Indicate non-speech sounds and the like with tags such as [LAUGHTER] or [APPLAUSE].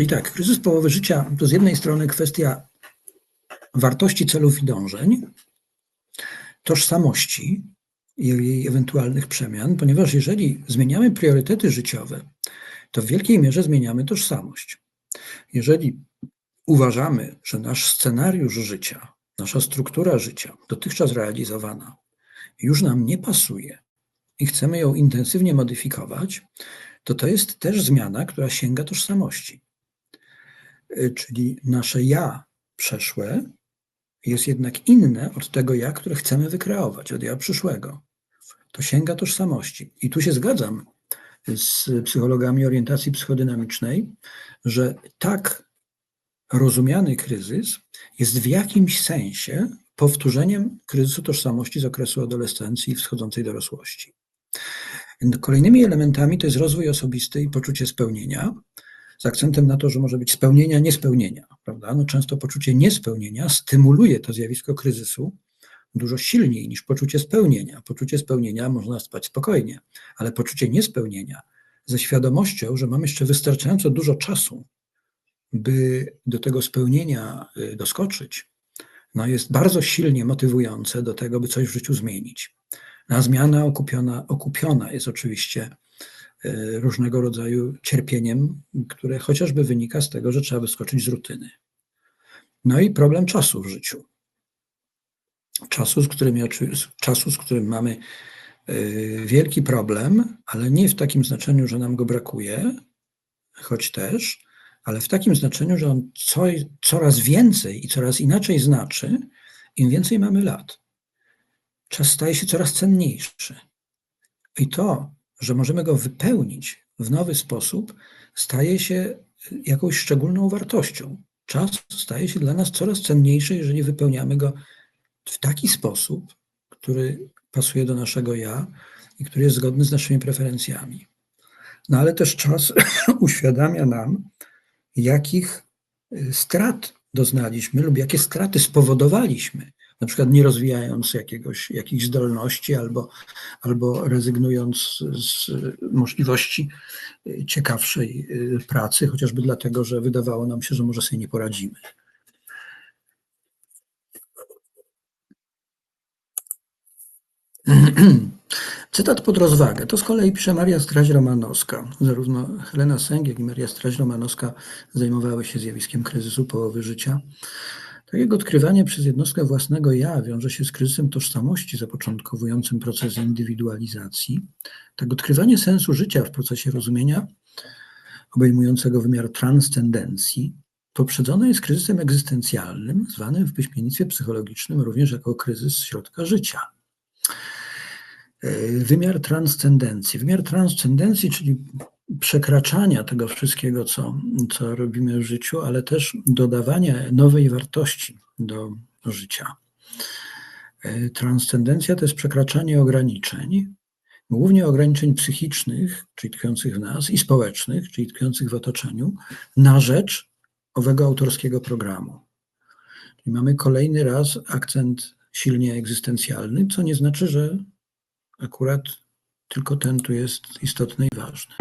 Czyli tak, kryzys połowy życia to z jednej strony kwestia wartości, celów i dążeń, tożsamości i jej ewentualnych przemian, ponieważ jeżeli zmieniamy priorytety życiowe, to w wielkiej mierze zmieniamy tożsamość. Jeżeli uważamy, że nasz scenariusz życia, nasza struktura życia, dotychczas realizowana, już nam nie pasuje i chcemy ją intensywnie modyfikować, to to jest też zmiana, która sięga tożsamości. Y, czyli nasze ja przeszłe jest jednak inne od tego ja, które chcemy wykreować, od ja przyszłego. To sięga tożsamości. I tu się zgadzam z psychologami orientacji psychodynamicznej, że tak rozumiany kryzys jest w jakimś sensie powtórzeniem kryzysu tożsamości z okresu adolescencji i wschodzącej dorosłości. Kolejnymi elementami to jest rozwój osobisty i poczucie spełnienia, z akcentem na to, że może być spełnienia, niespełnienia. Prawda? No często poczucie niespełnienia stymuluje to zjawisko kryzysu dużo silniej niż poczucie spełnienia. Poczucie spełnienia można spać spokojnie, ale poczucie niespełnienia ze świadomością, że mam jeszcze wystarczająco dużo czasu, by do tego spełnienia y, doskoczyć, no jest bardzo silnie motywujące do tego, by coś w życiu zmienić. Na zmiana okupiona, okupiona jest oczywiście różnego rodzaju cierpieniem, które chociażby wynika z tego, że trzeba wyskoczyć z rutyny. No i problem czasu w życiu. Czasu, z którym, czasu, z którym mamy y, wielki problem, ale nie w takim znaczeniu, że nam go brakuje, choć też, ale w takim znaczeniu, że on co, coraz więcej i coraz inaczej znaczy, im więcej mamy lat. Czas staje się coraz cenniejszy. I to, że możemy go wypełnić w nowy sposób, staje się jakąś szczególną wartością. Czas staje się dla nas coraz cenniejszy, jeżeli wypełniamy go w taki sposób, który pasuje do naszego ja i który jest zgodny z naszymi preferencjami. No ale też czas [CLEARS THROAT] uświadamia nam, jakich y, strat doznaliśmy lub jakie straty spowodowaliśmy, na przykład nie rozwijając jakiegoś, jakichś zdolności albo, albo rezygnując z możliwości y, ciekawszej y, pracy, chociażby dlatego, że wydawało nam się, że może sobie nie poradzimy. [CLEARS THROAT] Cytat pod rozwagę. To z kolei pisze Maria Straź-Romanowska. Zarówno Helena Sęk, jak i Maria Straź-Romanowska zajmowały się zjawiskiem kryzysu połowy życia. Tak jak odkrywanie przez jednostkę własnego ja wiąże się z kryzysem tożsamości zapoczątkowującym proces indywidualizacji, tak odkrywanie sensu życia w procesie rozumienia obejmującego wymiar transcendencji poprzedzone jest kryzysem egzystencjalnym, zwanym w piśmiennictwie psychologicznym również jako kryzys środka życia. E, wymiar transcendencji. Wymiar transcendencji, czyli przekraczania tego wszystkiego, co, co robimy w życiu, ale też dodawania nowej wartości do życia. E, transcendencja to jest przekraczanie ograniczeń, głównie ograniczeń psychicznych, czyli tkwiących w nas, i społecznych, czyli tkwiących w otoczeniu, na rzecz owego autorskiego programu. Czyli mamy kolejny raz akcent silnie egzystencjalny, co nie znaczy, że akurat tylko ten tu jest istotny i ważny.